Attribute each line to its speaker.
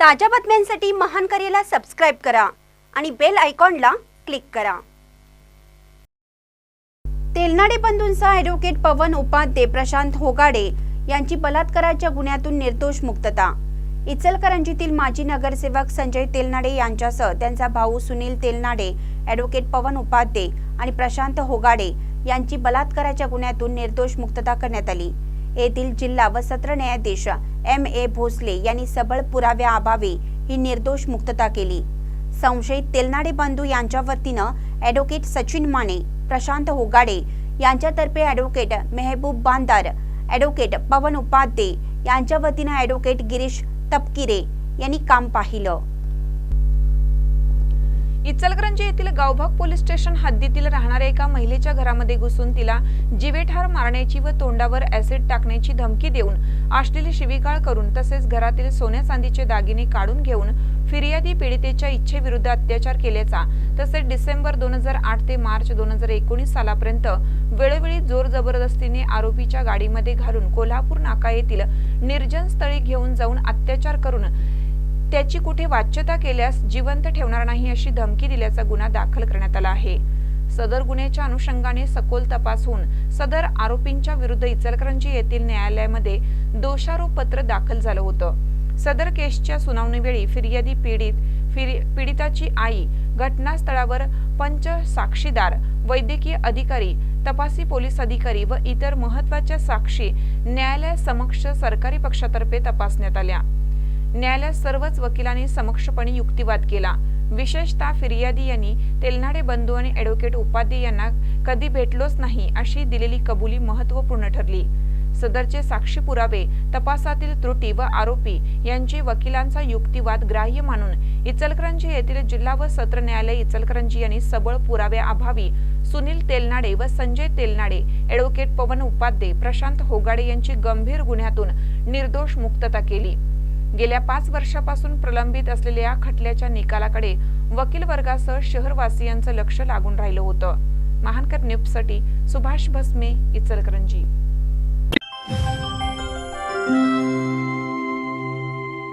Speaker 1: ताज्या बातम्यांसाठी महान करेला सबस्क्राईब करा आणि बेल आयकॉनला क्लिक करा. तेलनाडे बंधूंचा ॲडव्होकेट पवन उपाध्ये प्रशांत होगाडे यांची बलात्काराच्या गुन्ह्यातून निर्दोष मुक्तता. इचलकरंजीतील माजी नगरसेवक संजय तेलनाडे यांच्यासह त्यांचा भाऊ सुनील तेलनाडे ॲडव्होकेट पवन उपाध्ये आणि प्रशांत होगाडे यांची बलात्काराच्या गुन्ह्यातून निर्दोष मुक्तता करण्यात आली. येथील जिल्हा व सत्र न्यायाधीश एम ए भोसले यांनी सबळ पुराव्याअभावी ही निर्दोष मुक्तता केली. संशयित तेलनाडे बंधू यांच्या वतीनं ॲडव्होकेट सचिन माने प्रशांत होगाडे यांच्यातर्फे ॲडव्होकेट मेहबूब बांदार ॲडव्होकेट पवन उपाध्ये यांच्या वतीनं ॲडव्होकेट गिरीश तपकिरे यांनी काम पाहिलं.
Speaker 2: इचलकरंजी येथील गावभाग पोलीस स्टेशन हद्दीतील राहणाऱ्या एका महिलेच्या घरामध्ये घुसून तिला जिवेठार मारण्याची व तोंडावर ऍसिड टाकण्याची धमकी देऊन अश्लील शिवीगाळ करून तसेच घरातील सोन्या चांदीचे दागिने काढून घेऊन फिर्यादी पीडितेच्या इच्छेविरुद्ध अत्याचार केल्याचा तसेच डिसेंबर दोन हजार आठ ते मार्च दोन हजार एकोणीस सालापर्यंत वेळोवेळी जोर जबरदस्तीने आरोपीच्या गाडीमध्ये घालून कोल्हापूर नाका येथील निर्जन स्थळी घेऊन जाऊन अत्याचार करून त्याची कुठे वाच्यता केल्यास जिवंत ठेवणार नाही अशी धमकी दिल्याचा गुन्हा दाखल करण्यात आला आहे. सदर गुन्ह्याच्या अनुषंगाने सखोल तपास होऊन सदर आरोपींच्या विरुद्ध इचलकरंजी येथील न्यायालयामध्ये दोषारोप पत्र दाखल झालं होतं. सदर केसच्या सुनावणीवेळी फिर्यादी पीडित पीडिताची आई घटनास्थळावर पंच साक्षीदार वैद्यकीय अधिकारी तपासी पोलीस अधिकारी व इतर महत्त्वाच्या साक्षी न्यायालयासमक्ष सरकारी पक्षातर्फे तपासण्यात आल्या. न्यायालयात सर्वच वकिलांनी समक्षपणे युक्तिवाद केला. विशेषतः फिर्यादी यांनी तेलनाडे बंधू आणि ॲडव्होकेट उपाध्ये यांना कधी भेटलोच नाही अशी दिलेली कबुली महत्त्वपूर्ण ठरली. सदरचे साक्षी पुरावे तपासातील त्रुटी व आरोपी यांचे वकिलांचा युक्तिवाद ग्राह्य मानून इचलकरंजी येथील जिल्हा व सत्र न्यायालय इचलकरंजी यांनी सबळ पुराव्याअभावी सुनील तेलनाडे व संजय तेलनाडे ॲडव्होकेट पवन उपाध्ये प्रशांत होगाडे यांची गंभीर गुन्ह्यातून निर्दोष मुक्तता केली. गेल्या पाच वर्षापासून प्रलंबित असलेल्या या खटल्याच्या निकालाकडे वकील वर्गासह शहरवासियांचं लक्ष लागून राहिलं होतं. महानकर न्यूजसाठी सुभाष भस्मे इचलकरंजी.